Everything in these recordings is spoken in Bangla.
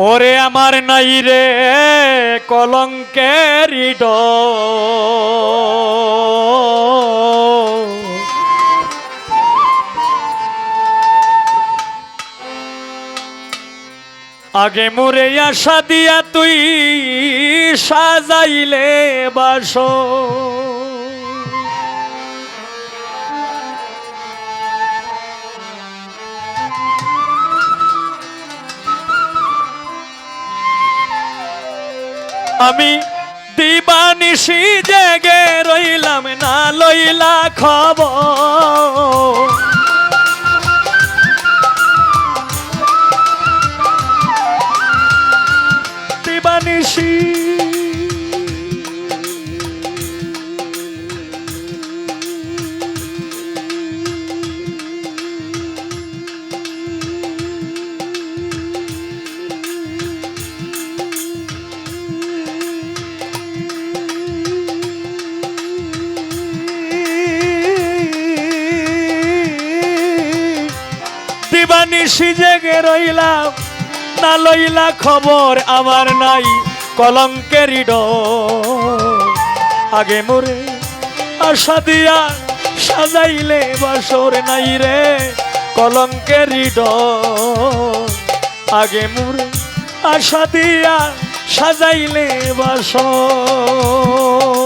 ওরে আমার নাই রে কলঙ্কের আগে মোরে আশা দিয়া তুই সাজাইলে বাস। আমি দিবানিশি জেগে রইলাম না লইলা খবর। জেগে রইলাম, না লইলা খবর আমার নাই, কলঙ্কের। আগে মোরে আশা দিয়া সাজাইলে বাসর নাই রে, কলঙ্কের। আগে মোরে আশা দিয়া সাজাইলে বাসর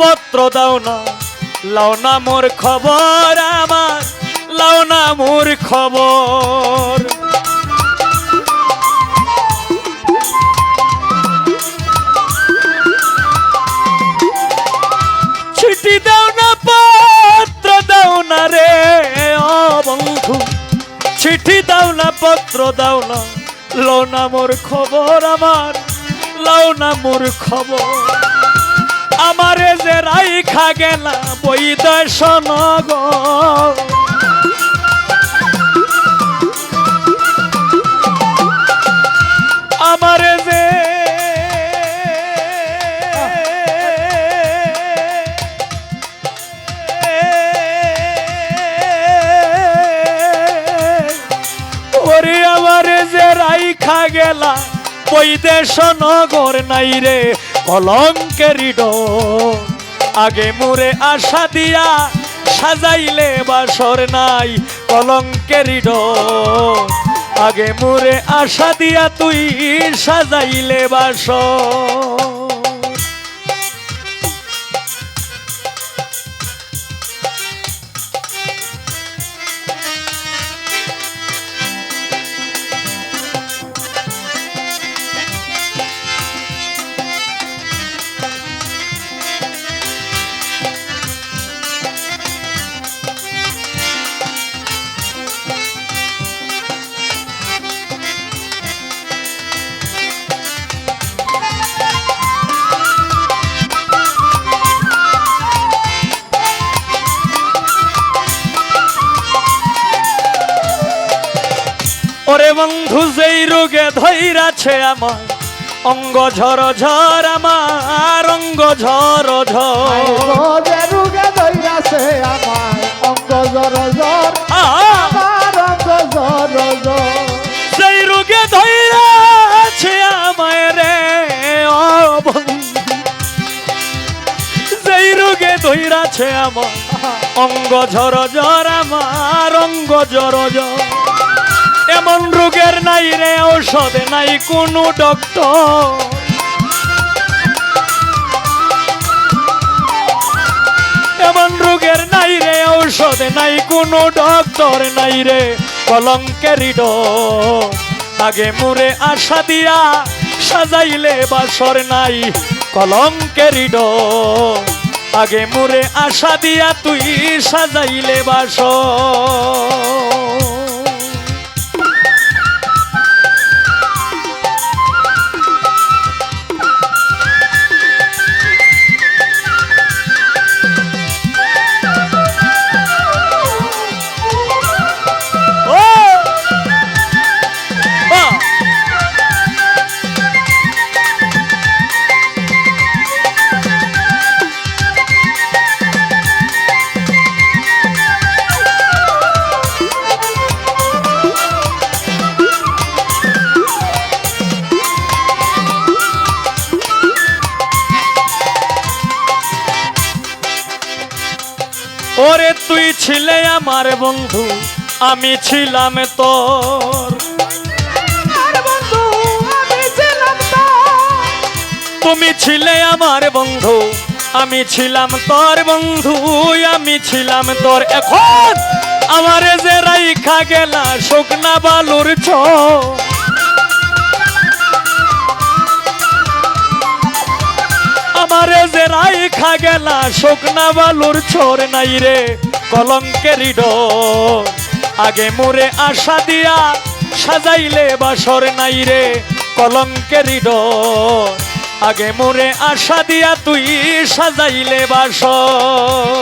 পত্র দাও না। লাও না মোর খবর আমার, লাও না মোর খবর। চিঠি দাও না, পত্র দাও না রে ও বন্ধু। চিঠি দাও না, পত্র দাও না। লাও না মোর খবর আমার, লাও না মোর খবর। আমারে যে রাইখা গেলা বই দর্শন আমারে যে ওরে আমারে যে রাইখা গেলা বৈদেশ নগর নাই রে। কলঙ্কেরি। আগে মুরে আশা দিয়া সাজাইলে বাসর নাই কলঙ্কের। আগে মুরে আশা দিয়া তুই সাজাইলে বাসর যেই রোগে ধৈরাছে আমার। অঙ্গ ঝর ঝর আমার অঙ্গ ঝর ঝর। রোগে ধইরাছে আমার অঙ্গ আমার জর জর সেই রোগে ধৈরাছে আমায় রে যেই রোগে ধৈরাছে আমার অঙ্গ ঝর ঝর আমার অঙ্গ ঝর ঝর। এমন রোগের নাই রে, ঔষধ নাই কোনো ডক্টর এমন রোগের নাই রে, ঔষধ নাই কোনো ডক্টর নাই রে, কলঙ্কের আগে মুরে আশা দিয়া সাজাইলে বাসর নাই কলঙ্কের আগে মুরে আশা দিয়া তুই সাজাইলে বাসর। ছিলে আমার বন্ধু আমি ছিলাম তোর। তুমি ছিলে আমার বন্ধু আমি ছিলাম তোর বন্ধু আমি ছিলাম তোর। এখন আমারে যে রাইখা গেলা শুকনা বালুর ছ আমারে যে রাইখা গেলা শুকনা বালুর ছোর নাই রে। কলঙ্কেরই ডর আগে মোরে আশা দিয়া সাজাইলে বাসর নাই রে কলঙ্কের আগে মোরে আশা দিয়া তুই সাজাইলে বাসর।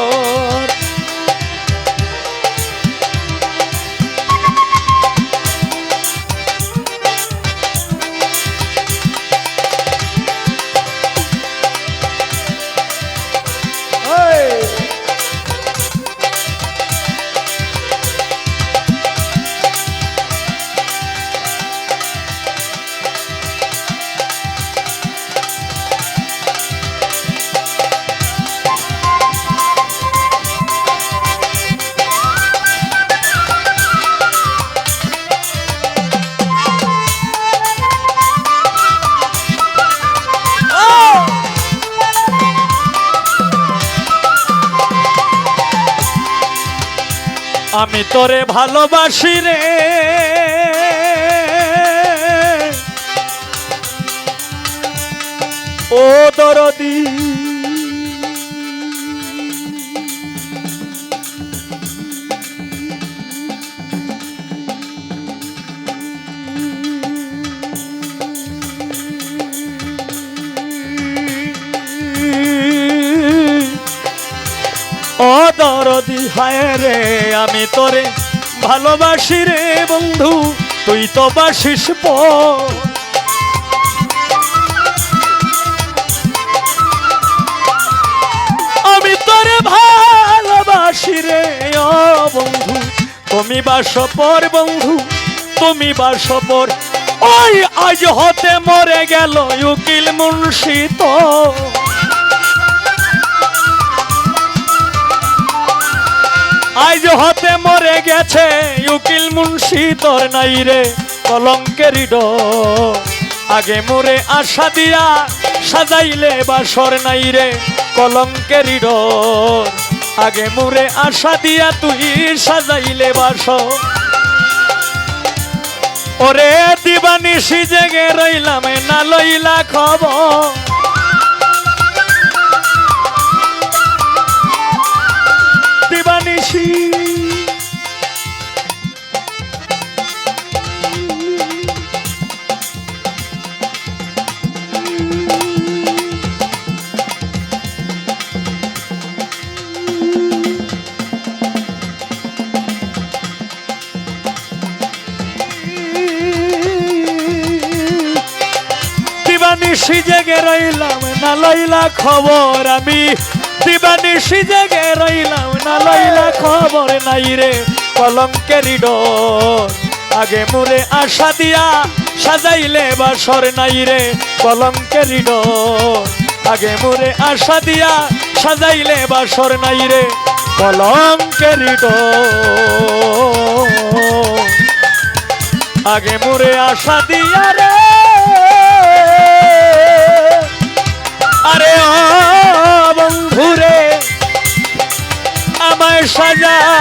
আমি তোরে ভালোবাসি রে। ও দরদি। দরদি হায় রে, আমি তোরে ভালোবাসি রে বন্ধু, তুই তো বাসিস প। আমি তোরে ভালোবাসি রে, ও বন্ধু, তুমি বাসপর বন্ধু, তুমি বাসপর ওই আজ হতে মরে গেল উকিল মুন্সি আজ হতে মরে গেছে, উকিল মুন্সি তোর নাই রে কলঙ্কেরই ডর আগে মোরে আশা দিয়া সাজাইলে বাসর নাই রে কলঙ্কেরই ডর আগে মোরে আশা দিয়া তুই সাজাইলে বাসর। ওরে দিবানিসি জেগে রইলাম না লইলা খবর। দিবানিসি জেগে রইলাম, না লইলা খবর আমি। দিবানিসি জেগে রইলাম, না লইলা খবর নাই রে কলঙ্কেরই ডর আগে মুরে আশা দিয়া সাজাইলে বাসর নাই রে কলঙ্কেরই ডর আগে মুরে আশা দিয়া সাজাইলে বাসর নাই রে কলঙ্কেরই ডর আগে মুরে আশা দিয়া রে